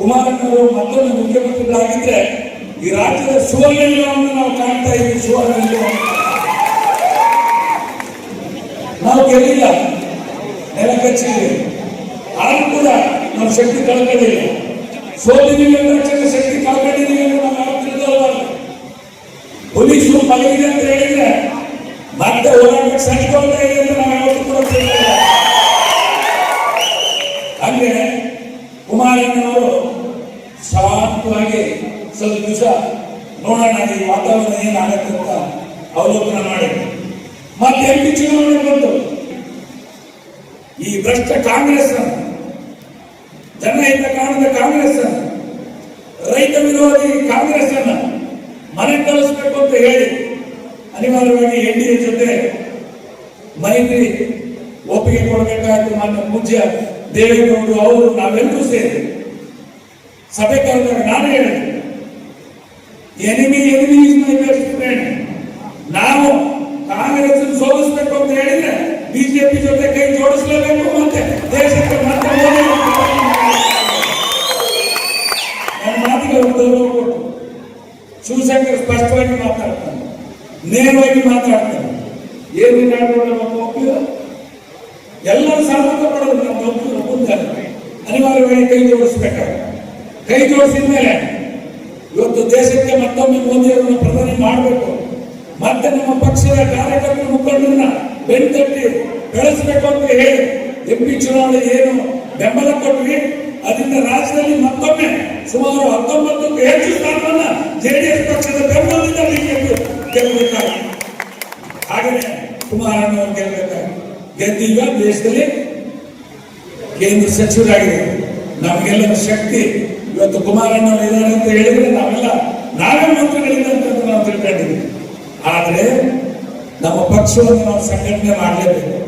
ಕುಮಾರಣ್ಣವರು ಮತ್ತೊಂದು ಮುಖ್ಯಮಂತ್ರಿಗಳಾಗಿದ್ರೆ ಈ ರಾಜ್ಯದ ಸುವರ್ಣವನ್ನು ನಾವು ಕಾಣ್ತಾ ಇದ್ದೀವಿ ಸುವರ್ಣ ನಾವು ಕೇಳಿಲ್ಲ. ನೆಲ ಕಚ್ಚಿದ್ದೀವಿ ಆದ್ರೂ ಕೂಡ ನಾವು ಶಕ್ತಿ ಕಳ್ಕೊಂಡಿಲ್ಲ ಸೋತಿದ್ದೀವಿ ರಕ್ಷಣೆ ಶಕ್ತಿ ಕಳ್ಕೊಂಡಿದ್ದೀವಿ ಅಂತ ನಾವು ತಿಳಿದವರಲ್ಲ. ಪೊಲೀಸರು ಮಲಗಿದೆ ಅಂತ ಹೇಳಿದ್ರೆ ಮತ್ತೆ ಹೋರಾಟಕ್ಕೆ ಸಜ್ಜುಕೊಳ್ತಾ ಇದೆ ಅಂತ ನಾವು ಯಾವತ್ತೂ ಕೂಡ ತಿಳಿದಿಲ್ಲ ಹಂಗೆ ಕುಮಾರಣ್ಣನವರು ಶಾಂತವಾಗಿ ಸ್ವಲ್ಪ ದಿವಸ ನೋಡೋಣ ಈ ವಾತಾವರಣ ಏನಾಗತ್ತೆ ಅಂತ ಅವಲೋಕನ ಮಾಡಿ ಮತ್ತೆ ಎಂ ಪಿ ಚುನಾವಣೆ ಬಂತು. ಈ ಭ್ರಷ್ಟ ಕಾಂಗ್ರೆಸ್ ಜನ ಇಲ್ಲ ಕಾಣದ ಕಾಂಗ್ರೆಸ್ ರೈತ ವಿರೋಧಿ ಕಾಂಗ್ರೆಸ್ ಅನ್ನ ಮನೆ ಕಳಿಸ್ಬೇಕು ಅಂತ ಹೇಳಿ ಅನಿವಾರ್ಯವಾಗಿ ಎನ್ ಡಿ ಎ ಜೊತೆ ಮೈತ್ರಿ ಒಪ್ಪಿಗೆ ಕೊಡಬೇಕಾಯ್ತು ಮಾನ್ಯ ಪೂಜ್ಯ ದೇವೇಗೌಡರು, ಅವರು, ನಾವೆಲ್ಲರೂ ಸೇರಿ. ಸಭೆ ಕರೆದಾಗ ನಾನು ಹೇಳಿದೆ. Enemy enemy is my best friend ನಾವು ಕಾಂಗ್ರೆಸ್ ಸೋಲಿಸಬೇಕು ಅಂತ ಹೇಳಿದ್ರೆ ಬಿಜೆಪಿ ಜೊತೆ ಕೈ ಜೋಡಿಸಲೇಬೇಕು ಮತ್ತೆ ದೇಶಕ್ಕೆ ಮತ್ತೆ ನನ್ನ ಮಾತಿಗೆ ಅವರು ಶಿವಶಂಕರ್ ಸ್ಪಷ್ಟವಾಗಿ ಮಾತಾಡ್ತಾನೆ. ನೇರವಾಗಿ ಮಾತಾಡ್ತಾನೆ. ಏನು ಮಾತಾಡೋಣ ನಮ್ಮ ಒಪ್ಪಿದ? ಎಲ್ಲರೂ ಸಾರ್ಥಕ ಪಡೋದು ನಮ್ಮ ಒಪ್ಪಿದ ಮುಂದೆ ಅನಿವಾರ್ಯವಾಗಿ ಕೈ ಜೋಡಿಸ್ಬೇಕಾಗ ಕೈ ಜೋಡಿಸಿದ ಮೇಲೆ ಇವತ್ತು ದೇಶಕ್ಕೆ ಮತ್ತೊಮ್ಮೆ ಮೋದಿಯವರನ್ನು ಪ್ರಧಾನಿ ಮಾಡಬೇಕು. ಮತ್ತೆ ನಮ್ಮ ಪಕ್ಷದ ಕಾರ್ಯಕರ್ತರ ಮುಖಂಡರನ್ನ ಬೆಣ್ತಟ್ಟಿ ಬೆಳೆಸಬೇಕು ಅಂತ ಹೇಳಿ ಎಂಪಿ ಚುನಾವಣೆ ಏನು ಬೆಂಬಲ ಕೊಟ್ವಿ. ಅದರಿಂದ ರಾಜ್ಯದಲ್ಲಿ ಮತ್ತೊಮ್ಮೆ ಸುಮಾರು ಹತ್ತೊಂಬತ್ತಕ್ಕೂ ಹೆಚ್ಚು ಸ್ಥಾನವನ್ನ ಜೆಡಿಎಸ್ ಪಕ್ಷದ ಬೆಂಬಲದಿಂದ ಬಿಜೆಪಿ ಗೆಲ್ಲಬೇಕಾಗಿ ಹಾಗೆಯೇ ಕುಮಾರಣ್ಣವರು ಗೆಲ್ಲಬೇಕಾಗಿ ಗೆದ್ದೀಗ ದೇಶದಲ್ಲಿ ಕೇಂದ್ರ ಸಚಿವರಾಗಿದೆ ನಮಗೆಲ್ಲ ಶಕ್ತಿ ಇವತ್ತು ಕುಮಾರಣ್ಣವರು ಇದ್ದಾರೆ ಅಂತ ಹೇಳಿದ್ರೆ ನಾವೆಲ್ಲ ನಾವೇ ಮಂತ್ರಿಗಳಿಂದ ನಾವು ತಿಳ್ಕೊಂಡಿದ್ದೀವಿ. ಆದ್ರೆ ನಮ್ಮ ಪಕ್ಷವನ್ನು ನಾವು ಸಂಘಟನೆ ಮಾಡಲೇಬೇಕು.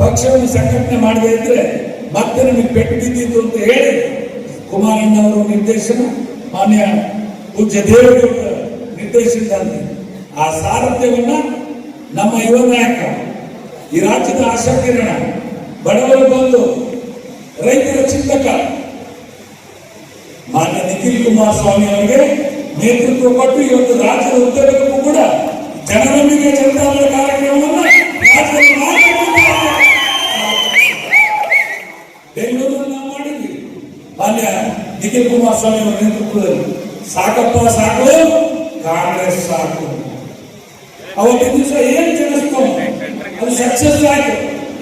ಪಕ್ಷವನ್ನು ಸಂಘಟನೆ ಮಾಡದೇ ಇದ್ರೆ ಮತ್ತೆ ನಮಗೆ ಪೆಟ್ಟು ಬಿದ್ದಿತ್ತು ಅಂತ ಹೇಳಿ ಕುಮಾರಣ್ಣವರು ನಿರ್ದೇಶನ, ಮಾನ್ಯ ಪೂಜ್ಯ ದೇವೇಗೌಡರ ನಿರ್ದೇಶನದಲ್ಲಿ ಆ ಸಾರಥ್ಯವನ್ನ ನಮ್ಮ ಯುವ ನಾಯಕ, ಈ ರಾಜ್ಯದ ಆಶಾಕಿರಣ, ಬಡವರು ಬಂದು ರೈತರ ಚಿಂತಕ ಮಾನ್ಯ ನಿಖಿಲ್ ಕುಮಾರಸ್ವಾಮಿ ಅವರಿಗೆ ನೇತೃತ್ವ ಕೊಟ್ಟು ಇವತ್ತು ರಾಜ್ಯದ ಉದ್ಯೋಗಕ್ಕೂ ಕೂಡ ಜನರೊಂದಿಗೆ ಜನತಾದಳ ಕಾರ್ಯಕ್ರಮವನ್ನು ಬೆಂಗಳೂರಲ್ಲಿ ನಾವು ಮಾಡಿದ್ವಿ. ಮಾನ್ಯ ನಿಖಿಲ್ ಕುಮಾರಸ್ವಾಮಿ ಅವರ ನೇತೃತ್ವದಲ್ಲಿ. ಸಾಕಪ್ಪ ಸಾಕು, ಕಾಂಗ್ರೆಸ್ ಸಾಕು. ಅವತ್ತಿನ ದಿವಸ ಏನ್ ಜನಿಸ್ತು ಅದು ಸಕ್ಸಸ್ ಆಯ್ತು.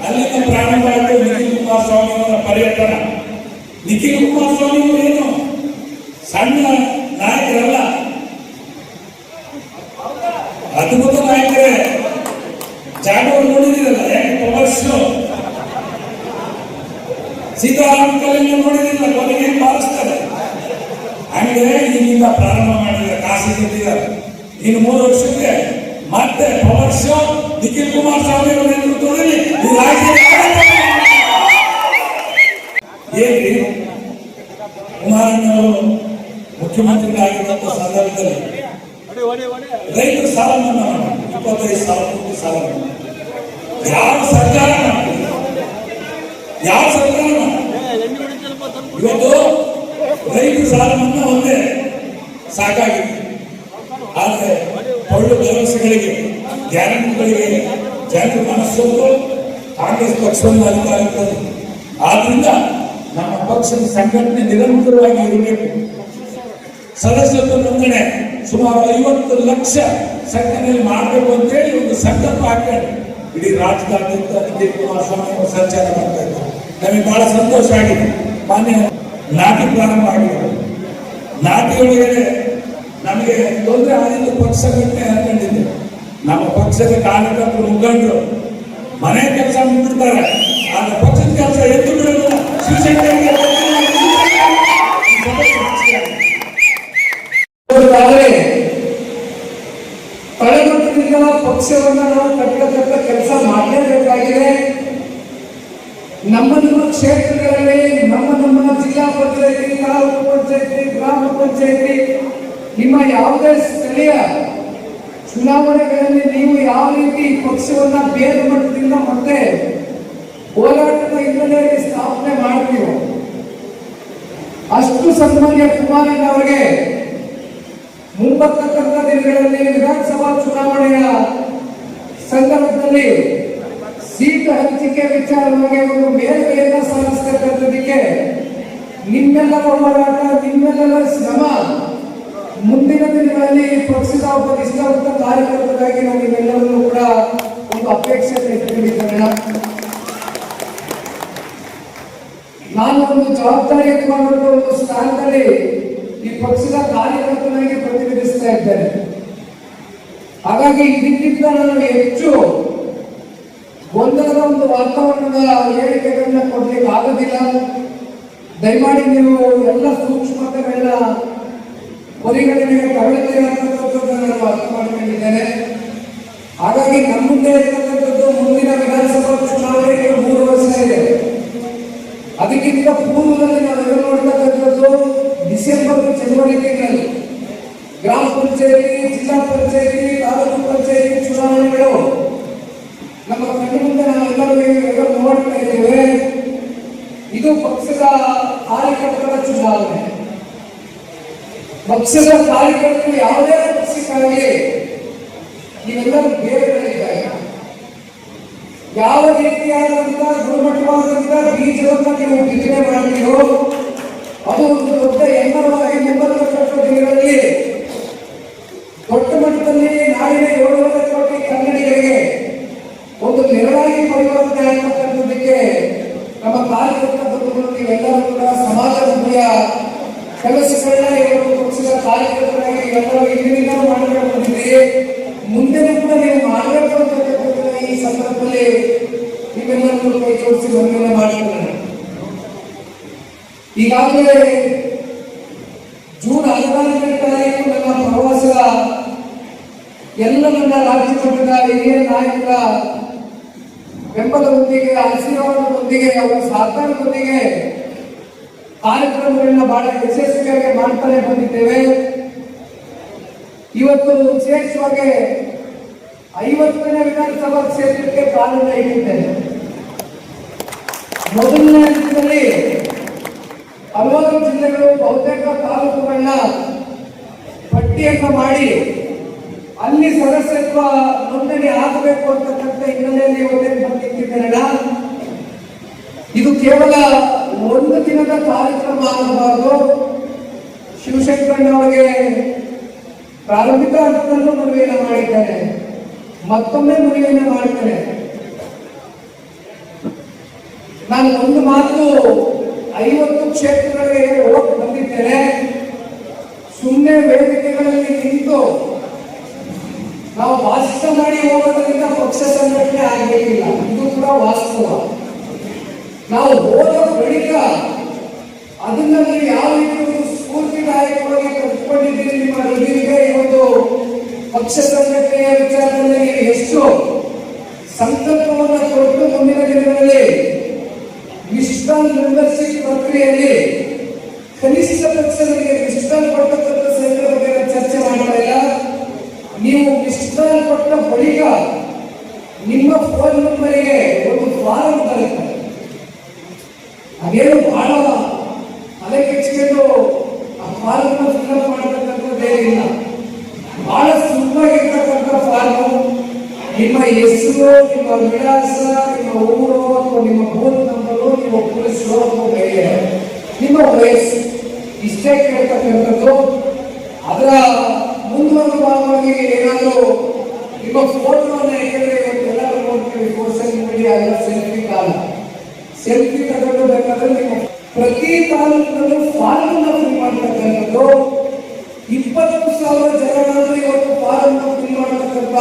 ಅಲ್ಲಿಂದ ಪ್ರಾರಂಭ ಆಯ್ತು ನಿಖಿಲ್ ಕುಮಾರಸ್ವಾಮಿ ಅವರ ಪರ್ಯಟನ. ನಿಖಿಲ್ ಕುಮಾರಸ್ವಾಮಿ ಅವರು ಏನು ಸಣ್ಣ ನಾಯಕರಲ್ಲ. ಅದ್ಭುತ ನಾಯಕರೇ. ಜಾಗವನ್ನು ನೋಡಿದಿರಲ್ಲ ಯಾಕೆ ಪವರ್ ಶೋ ಸೀತಾರಾಮ ಕಲೆಯನ್ನು ನೋಡಿದಿಲ್ಲ ಕೊನೆಗೆ ಪಾಲಿಸ್ತಾರೆ ಹಂಗೆ ಇಲ್ಲಿಂದ ಪ್ರಾರಂಭ ಮಾಡಿದ್ರೆ ಕಾಸಿ ಗೆದ್ದಿದ್ದಾರೆ ಇನ್ನು ಮೂರು ವರ್ಷಕ್ಕೆ ಮತ್ತೆ ಪವರ್ ಶೋ ನಿಖಿಲ್ ಕುಮಾರಸ್ವಾಮಿ ಅವರ ನೇತೃತ್ವದಲ್ಲಿ ಈ ಆಡಳಿತ ಏನ್ರಿ? ಕುಮಾರಣ್ಣವರು ಮುಖ್ಯಮಂತ್ರಿಗಳಾಗಿದ್ದಂಥ ಸಂದರ್ಭದಲ್ಲಿ ರೈತರು ಸಾಲ ಮನ್ನಾ. ಇಪ್ಪತ್ತೈದು ಸಾವಿರ ಕೋಟಿ ಸಾಲ. ಯಾವ ಸರ್ಕಾರ? ಯಾವ ಸರ್ಕಾರ ಇವತ್ತು ರೈತ ಸಾಲ ಮನ್ನಾ ಒಂದೇ, ಸಾಕಾಗಿದೆ ಆದರೆ ಒಳ್ಳೆ ಭರವಸೆಗಳಿಗೆ, ಗ್ಯಾರಂಟಿಗಳಿಗೆ ಜನರು ಮನಸ್ಸೊಂದು ಕಾಂಗ್ರೆಸ್ ಪಕ್ಷವನ್ನು ಅಧಿಕಾರ ಇರ್ತದೆ ಆದ್ರಿಂದ ನಮ್ಮ ಪಕ್ಷದ ಸಂಘಟನೆ ನಿರಂತರವಾಗಿ ಇರಬೇಕು ಸದಸ್ಯತ್ವ ನೋಂದಣಿ ಸುಮಾರು ಐವತ್ತು ಲಕ್ಷ ಸಂಖ್ಯೆಯಲ್ಲಿ ಮಾಡಬೇಕು ಅಂತೇಳಿ ಒಂದು ಸಂಕಲ್ಪ ಹಾಕೊಂಡು ಇಡೀ ರಾಜ್ಯದಾದ್ಯಂತ ನಿಖಿಲ್ ಕುಮಾರಸ್ವಾಮಿ ಅವರು ಸಂಚಾರ ಮಾಡ್ತಾ ಇದ್ದಾರೆ ನಮಗೆ ಬಹಳ ಸಂತೋಷ ಆಗಿದೆ. ಮಾನ್ಯ ನಾಟಿ ಪ್ರಾರಂಭ ಆಗಿದೆ. ನಾಟಿ ಒಳಗಡೆ ನಮಗೆ ತೊಂದರೆ ಆಗಿದ್ದು ಪಕ್ಷ ಘಟನೆ ಅನ್ಕೊಂಡಿದ್ದೆ. ನಮ್ಮ ಪಕ್ಷದ ಕಾರ್ಯಕರ್ತರು ಮುಖಂಡರು ಮನೆ ಕೆಲಸ ಮುಂದಿಡ್ತಾರೆ ಆದ್ರೆ ಪಕ್ಷದ ಕೆಲಸ ಎದ್ದು ಬಿಡೋದಿಲ್ಲ. ಶಿವಶಂಕರ್ಗೆ ಕಳೆಮಟ್ಟದಿಂದ ಪಕ್ಷವನ್ನು ನಾವು ಕಟ್ಟತಕ್ಕ ಕೆಲಸ ಮಾಡಲೇಬೇಕಾಗಿದೆ. ನಮ್ಮ ನಮ್ಮ ಕ್ಷೇತ್ರಗಳಲ್ಲಿ, ನಮ್ಮ ನಮ್ಮ ಜಿಲ್ಲಾ ಪಂಚಾಯತಿ, ತಾಲೂಕು ಪಂಚಾಯತಿ, ಗ್ರಾಮ ಪಂಚಾಯತಿ, ನಿಮ್ಮ ಯಾವುದೇ ಸ್ಥಳೀಯ ಚುನಾವಣೆಗಳಲ್ಲಿ ನೀವು ಯಾವ ರೀತಿ ಪಕ್ಷವನ್ನ ಬೇರೆ ಮಟ್ಟದಿಂದ ಮತ್ತೆ ಹೋರಾಟದ ಹಿನ್ನೆಲೆಯಲ್ಲಿ ಸ್ಥಾಪನೆ ಮಾಡ್ತೀವೋ ಅಷ್ಟು ಸನ್ಮಾನ್ಯ ಕುಮಾರಣ್ಣ ಅವರಿಗೆ ಮುಂಬರ್ತಕ್ಕಂಥ ದಿನಗಳಲ್ಲಿ ವಿಧಾನಸಭಾ ಚುನಾವಣೆಯ ಸಂದರ್ಭದಲ್ಲಿ ಸೀಟು ಹಂಚಿಕೆ ವಿಚಾರವಾಗಿ ಒಂದು ಮೇಲ್ಮೆಯನ್ನ ಸಾಧಿಸ್ತಕ್ಕಂಥದಕ್ಕೆ ನಿಮ್ಮೆಲ್ಲರ ಹೋರಾಟ, ನಿಮ್ಮೆಲ್ಲರ ಶ್ರಮ ಮುಂದಿನ ದಿನಗಳಲ್ಲಿ ಪಕ್ಷದ ಒಬ್ಬ ನಿಷ್ಠಾವಂತ ಕಾರ್ಯಕರ್ತರಾಗಿ ನಾವು ನಿಮ್ಮೆಲ್ಲರನ್ನು ಕೂಡ ಒಂದು ಅಪೇಕ್ಷೆ ಇಟ್ಟುಕೊಂಡಿದ್ದೇನೆ ನಾನು ಒಂದು ಜವಾಬ್ದಾರಿಯುತವಾದಂತ ಒಂದು ಸ್ಥಾನದಲ್ಲಿ ಈ ಪಕ್ಷದ ಕಾರ್ಯಕರ್ತನಾಗಿ ಪ್ರತಿನಿಧಿಸ್ತಾ ಇದ್ದಾರೆ. ಹಾಗಾಗಿ ಇದಕ್ಕಿಂತ ನನಗೆ ಹೆಚ್ಚು ಗೊಂದಲದ ಒಂದು ವಾತಾವರಣದ ಹೇಳಿಕೆಗಳನ್ನ ಕೊಡ್ಲಿಕ್ಕೆ ಆಗೋದಿಲ್ಲ. ದಯಮಾಡಿ ನೀವು ಎಲ್ಲ ಸೂಕ್ಷ್ಮತೆಗಳನ್ನ ಪರಿಗಣನೆಗೆ ತಗೊಳ್ಳುತ್ತೇವೆ ನಾನು ಅರ್ಥ ಮಾಡ್ಕೊಂಡಿದ್ದೇನೆ. ಹಾಗಾಗಿ ನಮ್ಮ ಮುಂದೆ ಇರತಕ್ಕಂಥದ್ದು ಮುಂದಿನ ವಿಧಾನಸಭಾ ಚುನಾವಣೆಗೆ ಮೂರು ವರ್ಷ ಇದೆ. ಅದಕ್ಕಿಂತ ಪೂರ್ವದಲ್ಲಿ ಚಟುವಟಿಕೆಗಳಲ್ಲಿ ಗ್ರಾಮ ಪಂಚಾಯತಿ, ಜಿಲ್ಲಾ ಪಂಚಾಯತಿ, ತಾಲೂಕು ಪಂಚಾಯತಿ ಚುನಾವಣೆಗಳು. ನಮ್ಮ ಕಣ್ಣು ಮುಂದೆ ನಾವೆಲ್ಲರೂ ನೋಡ್ತಾ ಇದ್ದೇವೆ. ಇದು ಪಕ್ಷದ ಕಾರ್ಯಕರ್ತರ ಚುನಾವಣೆ. ಪಕ್ಷದ ಕಾರ್ಯಕರ್ತರು ಯಾವುದೇ ಪಕ್ಷಕ್ಕಾಗಿ ನೀವೆಲ್ಲರೂ ಬೇರೆಗಳಿದ್ದಾರೆ ಯಾವ ರೀತಿಯಾದಂತಹ ಗುಣಮಟ್ಟವಾದಂತಹ ಬೀಜವನ್ನು ನೀವು ಬಿತ್ತನೆ ಮಾಡ್ತೀರೋ ಅದು ಒಂದು ದೊಡ್ಡ ಎಮ್ಮರವಾಗಿ ಮುಂಬರ್ತಕ್ಕಂಥ ದಿನಗಳಲ್ಲಿ. ದೊಡ್ಡ ಮಟ್ಟದಲ್ಲಿ ನಾಡಿನ ಏಳುವರೆ ಕೋಟಿ ಕನ್ನಡಿಗರಿಗೆ ಒಂದು ನೆರವಾಗಿ ಪರಿವರ್ತನೆ ನಮ್ಮ ಕಾರ್ಯಕರ್ತ ಬಂಧುಗಳು ಕೂಡ ಸಮಾಜಮುಖಿಯ ಕೆಲಸಗಳನ್ನ ಇವತ್ತು ಪಕ್ಷದ ಕಾರ್ಯಕರ್ತರಾಗಿ ಎಲ್ಲರೂ ಇಂದಿನಿಂದ ಮಾಡಬೇಕು ಬಂದಿದ್ದೀರಿ. ಕೂಡ ನೀವು ಮಾಡಬೇಕು ಈ ಸಂದರ್ಭದಲ್ಲಿ ನೀವೆಲ್ಲರೂ ಕೈ ಜೋಡಿಸಿ ಮನವಿಯನ್ನು ಮಾಡ್ತಾರೆ ಈಗಾಗಲೇ ಜೂನ್ ಹದಿನಾಲ್ಕನೇ ತಾರೀಕು ನಮ್ಮ ಪ್ರವಾಸ ಎಲ್ಲ ನನ್ನ ರಾಜ್ಯ ಹಿರಿಯ ನಾಯಕರ ಬೆಂಬಲದೊಂದಿಗೆ, ಆಶೀರ್ವಾದದೊಂದಿಗೆ, ಅವರ ಸಹಕಾರದೊಂದಿಗೆ ಕಾರ್ಯಕ್ರಮಗಳನ್ನ ಬಹಳ ಯಶಸ್ವಿಯಾಗಿ ಮಾಡ್ತಾನೆ ಬಂದಿದ್ದೇವೆ. ಇವತ್ತು ವಿಶೇಷವಾಗಿ ಐವತ್ತನೇ ವಿಧಾನಸಭಾ ಕ್ಷೇತ್ರಕ್ಕೆ ಕಾಲನ್ನ ಇಟ್ಟಿದ್ದೇನೆ. ಮೊದಲನೇ ಹಂತದಲ್ಲಿ ಹಲವಾರು ಜಿಲ್ಲೆಗಳು ಬಹುತೇಕ ತಾಲೂಕುಗಳನ್ನ ಪಟ್ಟಿಯನ್ನು ಮಾಡಿ ಅಲ್ಲಿ ಸದಸ್ಯತ್ವ ನೋಂದಣಿ ಆಗಬೇಕು ಅಂತಕ್ಕಂಥ ಹಿನ್ನೆಲೆಯಲ್ಲಿ ಒಂದೇನು ಬಂದಿಟ್ಟಿದ್ದೇನಲ್ಲ ಇದು ಕೇವಲ ಒಂದು ದಿನದ ಕಾರ್ಯಕ್ರಮ ಆಗಬಾರದು. ಶಿವಶಂಕರಣ್ಣವರಿಗೆ ಪ್ರಾರಂಭಿಕ ಹಂತದಲ್ಲೂ ಮನವಿಯನ್ನು ಮಾಡಿದ್ದಾರೆ. ಮತ್ತೊಮ್ಮೆ ಮನವಿಯನ್ನು ಮಾಡಿದ್ದೇನೆ ನಾನು ಒಂದು ಮಾತು ಐವತ್ತು ಕ್ಷೇತ್ರಗಳಿಗೆ ಓಟ್ ಬಂದಿದ್ದೇನೆ ಸುಮ್ಮನೆ ವೇದಿಕೆಗಳಲ್ಲಿ ನಿಂತು ನಾವು ಭಾಷಣ ಮಾಡಿ ಹೋಗೋದರಿಂದ ಪಕ್ಷ ಸಂಘಟನೆ ಆಗಿರಲಿಲ್ಲ. ಇದು ಕೂಡ ವಾಸ್ತವ. ನಾವು ಹೋದ ಬಳಿಕ ಅದನ್ನ ನೀವು ಯಾವ ರೀತಿ ಸ್ಫೂರ್ತಿದಾಯಕವಾಗಿ ಕಲ್ತ್ಕೊಂಡಿದ್ದೀರಿ ನಿಮ್ಮ ಹೃದಯಕ್ಕೆ ಇವತ್ತು ಪಕ್ಷ ಸಂಘಟನೆಯ ವಿಚಾರದಲ್ಲಿ ಎಷ್ಟು ಸಂಕಲ್ಪವನ್ನು ಕೊಟ್ಟು ಮುಂದಿನ ದಿನಗಳಲ್ಲಿ ವಿಶ್ರಾಲ್ ಮೆಂಬರ್ಶಿಪ್ ಪ್ರಕ್ರಿಯೆಯಲ್ಲಿ ಕನಿಷ್ಠ ಪಕ್ಷ ನನಗೆ ಕೊಟ್ಟಕ್ಕಂಥ ಸಂಘದ ಬಗ್ಗೆ ಚರ್ಚೆ ಮಾಡ್ತಾ ಇಲ್ಲ. ನೀವು ವಿಶ್ರಾಲ್ ಕೊಟ್ಟ ಬಳಿಕ ನಿಮ್ಮ ಫೋನ್ ನಂಬರಿಗೆ ಒಂದು ಫಾರಂ ಬರುತ್ತೆ. ಅದೇನು ಬಹಳ ತಲೆ ಕೆಚ್ಚಿಕೊಂಡು ಆ ಫಾರಂ ಫಿಲ್ಅಪ್ ಮಾಡತಕ್ಕಂಥದ್ದೇ ಇಲ್ಲ. ಬಹಳ ಸುಲಭವಾಗಿರ್ತಕ್ಕಂಥ ಫಾರ್ಮ್ ನಿಮ್ಮ ಹೆಸರು, ನಿಮ್ಮ ವಿಳಾಸ, ನಿಮ್ಮ ಊರು, ಅಥವಾ ನಿಮ್ಮ ಬೂತ್ ಪೊಲೀಸರು ಅಥವಾ ಬೇರೆ ನಿಮ್ಮ ವಯಸ್ಸು ಇಷ್ಟೇ ಕೇಳ್ತಕ್ಕಂಥದ್ದು ಅದರ ಮುಂದುವರೆದ ಭಾಗವಾಗಿ ಏನಾದರೂ ನಿಮ್ಮ ಫೋಟೋವನ್ನು ಯಾಕೆಂದ್ರೆ ಇವತ್ತೆಲ್ಲರೂ ನೋಡ್ತೀವಿ ಸೋಷಿಯಲ್ ಮೀಡಿಯಾ ಎಲ್ಲ ಸೆಲ್ಫಿ ಕಾಲ ಸೆಲ್ಫಿ ತಗೊಂಡು ಬೇಕಾದ್ರೆ ನಿಮ್ಮ ಪ್ರತಿ ತಾಲೂಕಿನಲ್ಲೂ ಫಾರ್ಮ್ ಫಿಲ್ ಮಾಡ್ತಕ್ಕಂಥದ್ದು ಇಪ್ಪತ್ತು ಸಾವಿರ ಜನಗಳನ್ನು ಇವತ್ತು ಫಾರಂ ಫಿಲ್ ಮಾಡತಕ್ಕಂಥ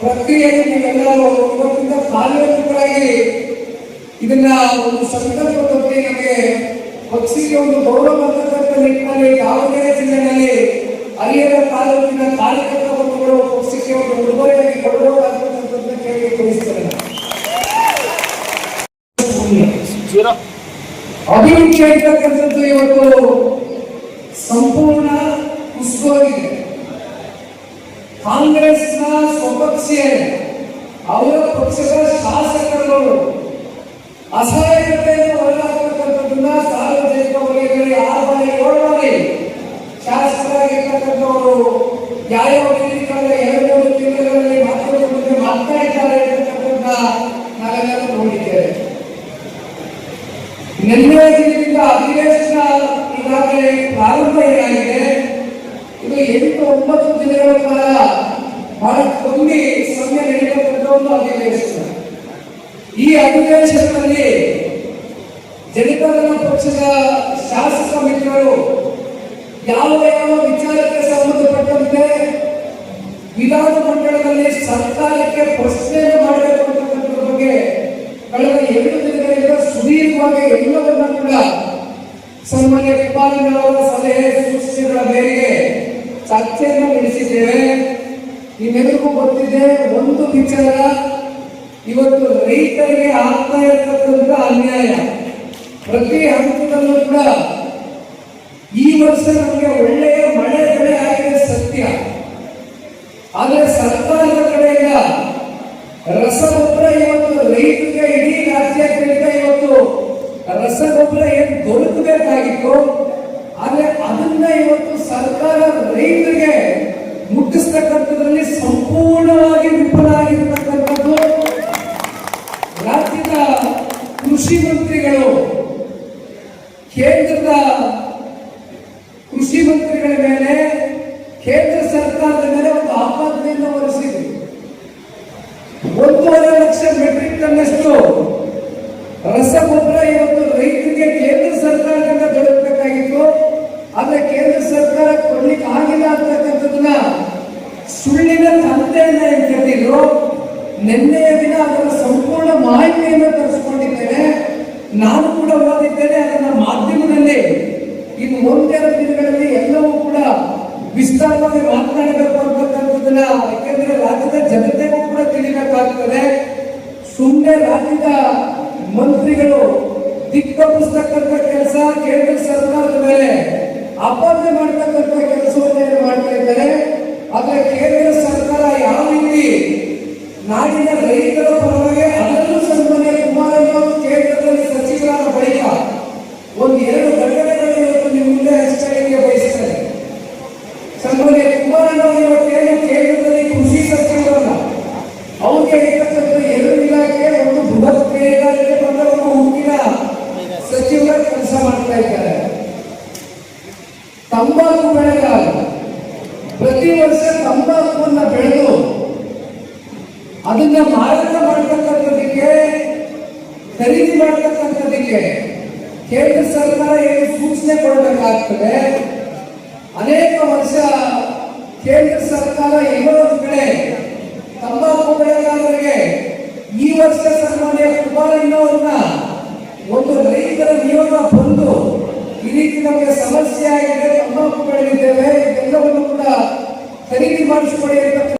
ಪ್ರಕ್ರಿಯೆಗೆ ನೀವೆಲ್ಲರೂ ಇವತ್ತಿಂದ ಕಾರ್ಯೋನ್ಮುಖರಾಗಿ ಇದನ್ನ ಒಂದು ಸಂಕಲ್ಪದೊಂದಿಗೆ ನಮಗೆ ಪಕ್ಷಿಗೆ ಒಂದು ಗೌರವ ನಿಟ್ಟಿನಲ್ಲಿ ಯಾವುದೇ ಜಿಲ್ಲೆಯಲ್ಲಿ ಹರಿಹರ ತಾಲೂಕಿನ ಕಾರ್ಯಕರ್ತ ಬಂಧುಗಳು ಪಕ್ಷಕ್ಕೆ ಒಂದು ಉಡುಗೊರೆಯಾಗಿ ತಿಳಿಸ್ತಾರೆ ಅಭಿವೃದ್ಧಿ ಅಂತಕ್ಕಂಥದ್ದು ಇವತ್ತು ಸಂಪೂರ್ಣ ಉತ್ಸವವಾಗಿದೆ ಕಾಂಗ್ರೆಸ್ನ ಸ್ವಪಕ್ಷೀಯ, ಅವರ ಪಕ್ಷದ ಶಾಸಕರುಗಳು ಅಸಹಾಯಕತೆಯನ್ನು ಹೊರಗಾಕತಕ್ಕಂಥದ್ದನ್ನ ಸಾರ್ವಜನಿಕ ವಲಯದಲ್ಲಿ ಆರು ಬಾರಿ ಏಳು ಬಾರಿ ಶಾಸಕರಾಗಿರ್ತಕ್ಕಂಥವರು ಯಾವ ವೇದಿಕೆಗಳ ಎರಡು, ಮೂರು ತಿಂಗಳಲ್ಲಿ ಮಾತುಗಳ ಬಗ್ಗೆ ಮಾತನಾಡಿದ್ದಾರೆ ಅಂತಕ್ಕಂಥದ್ದನ್ನ ನಾವೆಲ್ಲರೂ ನೋಡಿದ್ದೇವೆ. ನಿನ್ನೆ ದಿನದಿಂದ ಅಧಿವೇಶನ ಈಗಾಗಲೇ ಪ್ರಾರಂಭ ಏನಾಗಿದೆ? ಇದು ಎಂಟು, ಒಂಬತ್ತು ದಿನಗಳ ಕಾಲ ಬಹಳ ಕಮ್ಮಿ ಸಮಯ ನಡೆಯತಕ್ಕಂಥ ಒಂದು ಅಧಿವೇಶನ. ಈ ಅಧಿವೇಶನದಲ್ಲಿ ಜನತಾದಳ ಪಕ್ಷದ ಶಾಸಕ ಮಿತ್ರರು ಯಾವ ಯಾವ ವಿಚಾರಕ್ಕೆ ಸಂಬಂಧಪಟ್ಟಂತೆ ವಿಧಾನ ಮಂಡಲದಲ್ಲಿ ಸರ್ಕಾರಕ್ಕೆ ಪ್ರಶ್ನೆ ಮಾಡಬೇಕು ಬಗ್ಗೆ ಕಳೆದ ಎರಡು ದಿನಗಳಿಂದ ಸುದೀರ್ಘವಾಗಿ ಎಲ್ಲವನ್ನ ಕೂಡ ಸನ್ಮಾನ್ಯ ಕುಮಾರಣ್ಣವರ ಸಲಹೆ ಸೂಚನೆಗಳ ಮೇರೆಗೆ ಚರ್ಚೆಯನ್ನು ನಡೆಸಿದ್ದೇವೆ. ನಿಮ್ಮೆಲ್ಲರಿಗೂ ಗೊತ್ತಿದೆ, ಒಂದು ವಿಚಾರ, ಇವತ್ತು ರೈತರಿಗೆ ಆಗ್ತಾ ಇರತಕ್ಕಂಥ ಅನ್ಯಾಯ. ಪ್ರತಿ ಹಂತದಲ್ಲೂ ಕೂಡ ಈ ವರ್ಷ ನಮಗೆ ಒಳ್ಳೆಯ ಮಳೆ ಬೆಳೆ ಆಗಿದೆ ಸತ್ಯ. ಆದರೆ ಸರ್ಕಾರದ ಕಡೆಯಿಂದ ರಸಗೊಬ್ಬರ ಇವತ್ತು ರೈತರಿಗೆ ಇಡೀ ರಾಜ್ಯಾದ್ಯಂತ ಇವತ್ತು ರಸಗೊಬ್ಬರ ಏನು ದೊರಕಬೇಕಾಗಿತ್ತು? ಆದರೆ ಅದನ್ನ ಇವತ್ತು ಸರ್ಕಾರ ರೈತರಿಗೆ ಮುಟ್ಟಿಸ್ತಕ್ಕಂಥದ್ರಲ್ಲಿ ಸಂಪೂರ್ಣವಾಗಿ ವಿಫಲ ಆಗಿರ್ತಕ್ಕಂಥದ್ದು ರಾಜ್ಯದ ಕೃಷಿ ಮಂತ್ರಿಗಳು ಕೇಂದ್ರದ ಕೃಷಿ ಮಂತ್ರಿಗಳ ಮೇಲೆ ಕೇಂದ್ರ ಸರ್ಕಾರದ ಮೇಲೆ ಒಂದು ಆಪಾದನೆಯನ್ನು ಹೊರಿಸಿದೆ ಒಂದೂವರೆ ಲಕ್ಷ ಮೆಟ್ರಿಕ್ ಟನ್ನಷ್ಟು ರಸಗೊಬ್ಬರ ಇವತ್ತು ರೈತರಿಗೆ ಕೇಂದ್ರ ಸರ್ಕಾರದಿಂದ ದೊರಕಬೇಕಾಗಿತ್ತು. ಆದ್ರೆ ಕೇಂದ್ರ ಸರ್ಕಾರ ಕೊಡ್ಲಿಕ್ಕೆ ಆಗಿಲ್ಲ ಅಂತಕ್ಕಂಥದ್ದನ್ನ ಸುಳ್ಳಿನ ತಂದೆಯನ್ನ ಕರೆದಿದ್ರು ನಿನ್ನೆಯ ದಿನ ಅದರ ಸಂಪೂರ್ಣ ಮಾಹಿತಿಯನ್ನು ತರಿಸಿಕೊಂಡಿದ್ದೇನೆ. ನಾನು ಕೂಡ ಓದಿದ್ದೇನೆ, ಅದನ್ನ ಮಾಧ್ಯಮದಲ್ಲಿ ಇನ್ನು ಒಂದೆರಡು ದಿನಗಳಲ್ಲಿ ಎಲ್ಲವೂ ಕೂಡ ವಿಸ್ತಾರವಾಗಿ ಮಾತನಾಡಬೇಕು ಅಂತಕ್ಕಂಥದ್ದನ್ನ ಯಾಕೆಂದ್ರೆ ರಾಜ್ಯದ ಜನತೆಗೂ ಕೂಡ ತಿಳಿಬೇಕಾಗ್ತದೆ. ಸುಮ್ಮನೆ ರಾಜ್ಯದ ಮಂತ್ರಿಗಳು ದಿಕ್ಕಪ್ಪಿಸ್ತಕ್ಕಂಥ ಕೆಲಸ ಕೇಂದ್ರ ಸರ್ಕಾರದ ಮೇಲೆ ಅಪಾದನೆ ಮಾಡ್ತಕ್ಕಂಥ ಕೆಲಸವನ್ನು ಮಾಡ್ತಾ ಇದ್ದಾರೆ. ಆದ್ರೆ ಕೇಂದ್ರ ಸರ್ಕಾರ ಯಾವ ರೀತಿ ನಾಡಿನ ರೈತರ ಪರವಾಗಿ ಅದರಲ್ಲೂ ಸನ್ಮಾನ್ಯ ಕುಮಾರಣ್ಣ ಕೇಂದ್ರದಲ್ಲಿ ಸಚಿವರಾದ ಬಳಿಕ ಒಂದು ಎರಡು ಖರೀದಿ ಕೇಂದ್ರ ಸರ್ಕಾರ ಏನು ಸೂಚನೆ ಕೊಡಬೇಕಾಗ್ತದೆ? ಅನೇಕ ವರ್ಷ ಕೇಂದ್ರ ಸರ್ಕಾರ ಎಲ್ಲೋ ಒಂದು ಕಡೆ ತಂಬಾಕು ಬೆಳೆಗಾರರಿಗೆ ಈ ವರ್ಷ ಸನ್ಮಾನ್ಯ ಇನ್ನೋವನ್ನ ಒಂದು ರೈತರ ನಿಯೋಗ ಬಂದು ಈ ರೀತಿ ನಮಗೆ ಸಮಸ್ಯೆ ಆಗಿದೆ, ತಂಬಾಕು ಬೆಳೆದಿದ್ದೇವೆ ಎಲ್ಲವನ್ನು ಕೂಡ ಖರೀದಿ ಮಾಡಿಸಿಕೊಳ್ಳಿ ಅಂತ